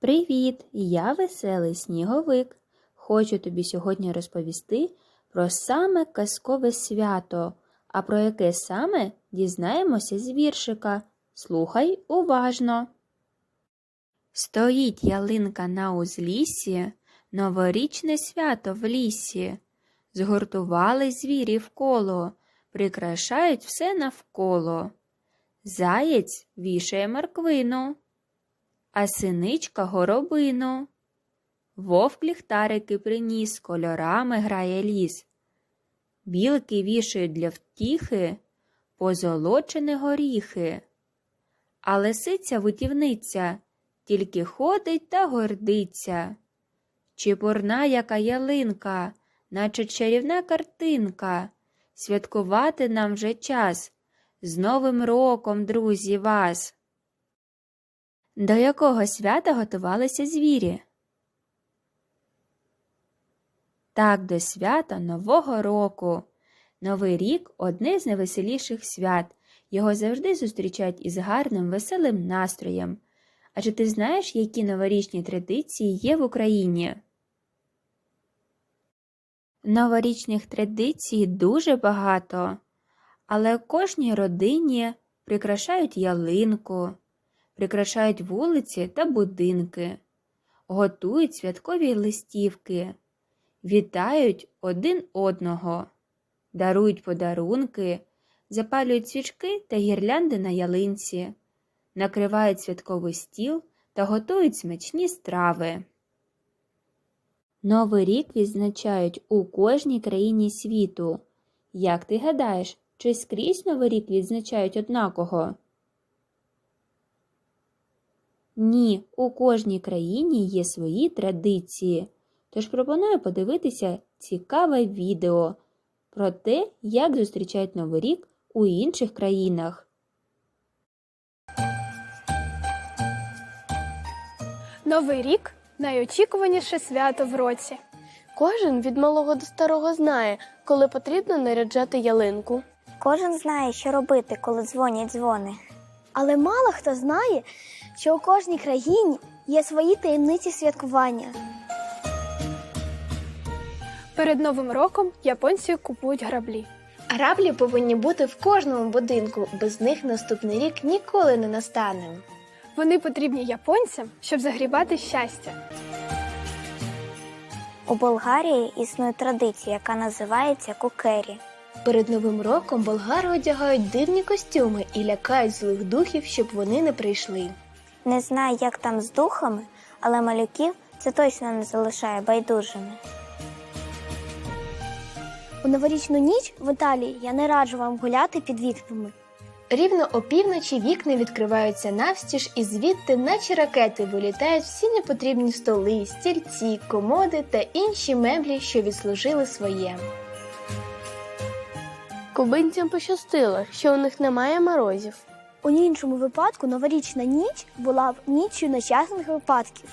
Привіт! Я веселий сніговик. Хочу тобі сьогодні розповісти про саме казкове свято, а про яке саме дізнаємося з віршика. Слухай уважно. Стоїть ялинка на узліссі, новорічне свято в лісі. Згуртували звірі в коло, прикрашають все навколо. Заєць вішає морквину, а синичка горобину. Вовк ліхтарики приніс, кольорами грає ліс. Білки вішають для втіхи позолочені горіхи. А лисиця витівниця тільки ходить та гордиться. Чепурна яка ялинка, наче чарівна картинка. Святкувати нам вже час. З Новим роком, друзі, вас! До якого свята готувалися звірі? Так, до свята Нового року. Новий рік одне з найвеселіших свят. Його завжди зустрічають із гарним, веселим настроєм. А чи ти знаєш, які новорічні традиції є в Україні? Новорічних традицій дуже багато, але кожній родині прикрашають ялинку, прикрашають вулиці та будинки, готують святкові листівки, вітають один одного, дарують подарунки, запалюють свічки та гірлянди на ялинці, накривають святковий стіл та готують смачні страви. Новий рік відзначають у кожній країні світу. Як ти гадаєш, чи скрізь Новий рік відзначають однаково? Ні, у кожній країні є свої традиції. Тож пропоную подивитися цікаве відео про те, як зустрічають Новий рік у інших країнах. Новий рік найочікуваніше свято в році. Кожен від малого до старого знає, коли потрібно наряджати ялинку. Кожен знає, що робити, коли дзвонять дзвони. Але мало хто знає, що у кожній країні є свої таємниці святкування. Перед Новим роком японці купують граблі. Граблі повинні бути в кожному будинку, без них наступний рік ніколи не настане. Вони потрібні японцям, щоб загрібати щастя. У Болгарії існує традиція, яка називається кукері. Перед новим роком болгари одягають дивні костюми і лякають злих духів, щоб вони не прийшли. Не знаю, як там з духами, але малюків це точно не залишає байдужими. У новорічну ніч в Італії я не раджу вам гуляти під вікнами. Рівно опівночі вікна відкриваються навстіж, і звідти, наче ракети, вилітають всі непотрібні столи, стільці, комоди та інші меблі, що відслужили своє. Кубинцям пощастило, що у них немає морозів. У іншому випадку новорічна ніч була б ніччю нещасних випадків.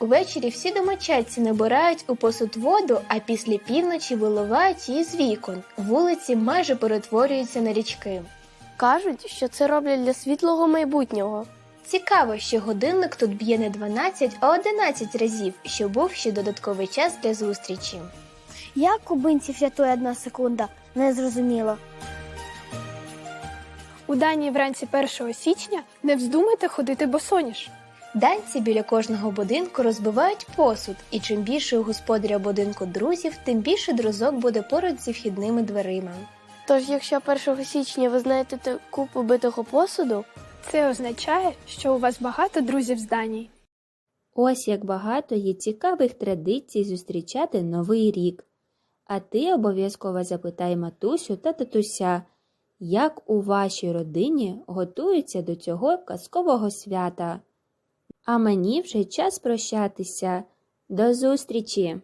Увечері всі домочадці набирають у посуд воду, а після півночі виливають її з вікон. Вулиці майже перетворюються на річки. Кажуть, що це роблять для світлого майбутнього. Цікаво, що годинник тут б'є не 12, а 11 разів, що був ще додатковий час для зустрічі. Як кубинців рятує одна секунда, не зрозуміло. У Данії вранці 1 січня не вздумайте ходити босоніж. Данці біля кожного будинку розбивають посуд, і чим більше у господаря будинку друзів, тим більше друзок буде поруч зі вхідними дверима. Тож, якщо 1 січня ви знайдете купу битого посуду, Це означає, що у вас багато друзів з Данії. Ось як багато є цікавих традицій зустрічати Новий рік. А ти обов'язково запитай матусю та татуся, як у вашій родині готуються до цього казкового свята. А мені вже час прощатися. До зустрічі!